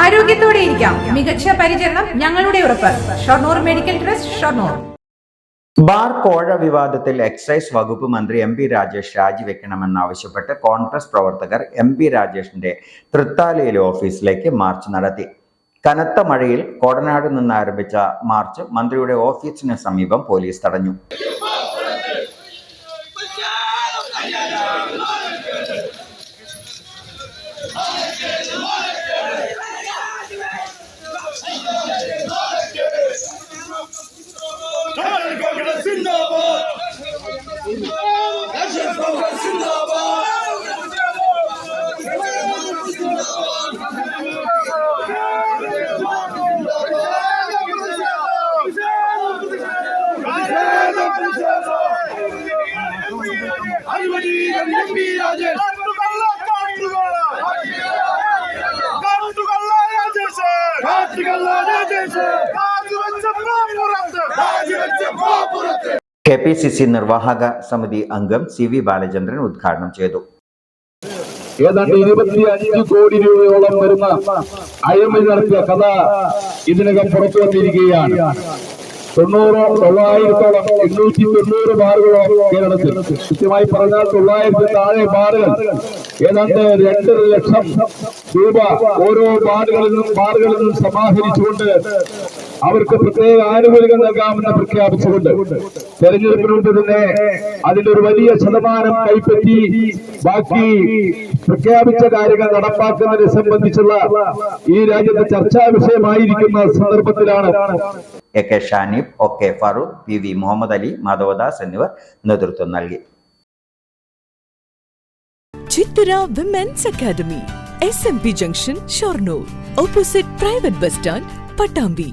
ആരോഗ്യത്തോടെ ഇരിക്കാം. മികച്ച പരിചരണം ഞങ്ങളുടെ ഉറപ്പ്. Shoranur medical trust Shoranur. Bar കോഴ വിവാദത്തിൽ എക്സൈസ് വകുപ്പ് മന്ത്രി എം പി രാജേഷ് രാജിവെക്കണമെന്നാവശ്യപ്പെട്ട് കോൺഗ്രസ് പ്രവർത്തകർ എം പി രാജേഷിന്റെ തൃത്താലയിലെ ഓഫീസിലേക്ക് മാർച്ച് നടത്തി. കനത്ത മഴയിൽ കോടനാട് നിന്ന് ആരംഭിച്ച മാർച്ച് മന്ത്രിയുടെ ഓഫീസിന് സമീപം പോലീസ് തടഞ്ഞു. জিন্দাবাদ দেশের কংগ্রেস জিন্দাবাদ I'm gonna be a K P C C നിർവാഹക സമിതി അംഗം സി വി ബാലചന്ദ്രൻ ഉദ്ഘാടനം ചെയ്തു. ഏതാണ്ട് ഇരുപത്തി അഞ്ച് കോടി രൂപയോളം വരുന്ന അഴിമതി നടത്തിയ കഥ ഇതിനകം പുറത്തു വന്നിരിക്കുകയാണ്. തൊണ്ണൂറോ തൊള്ളായിരത്തോളം എണ്ണൂറ്റി തൊണ്ണൂറ് ബാറുകളോളം കേരളത്തിൽ. കൃത്യമായി പറഞ്ഞാൽ തൊള്ളായിരത്തി താഴെ ബാറുകൾ. ഏതാണ്ട് രണ്ടര ലക്ഷം രൂപ ഓരോ ബാറുകളിൽ നിന്നും ബാറുകളിൽ നിന്നും സമാഹരിച്ചുകൊണ്ട് അവർക്ക് പ്രത്യേക ആനുകൂല്യങ്ങൾ നൽകാമെന്ന് പ്രഖ്യാപിച്ചുകൊണ്ട് തെരഞ്ഞെടുപ്പിന് മുമ്പ് തന്നെ അതിന്റെ ഒരു വലിയ ശതമാനം കൈപ്പറ്റി ബാക്കി പ്രഖ്യാപിച്ച കാര്യങ്ങൾ നടപ്പാക്കുന്നതിനെ സംബന്ധിച്ചുള്ള ഈ രാജ്യത്തെ ചർച്ചാ വിഷയമായിരിക്കുന്ന സന്ദർഭത്തിലാണ് A K Shanib O K Farooq P V Muhammad Ali Madhavadas എന്നിവർ നേതൃത്വം നൽകി. Chithara women's academy S M P junction Shoranur opposite private bus stand Pattambi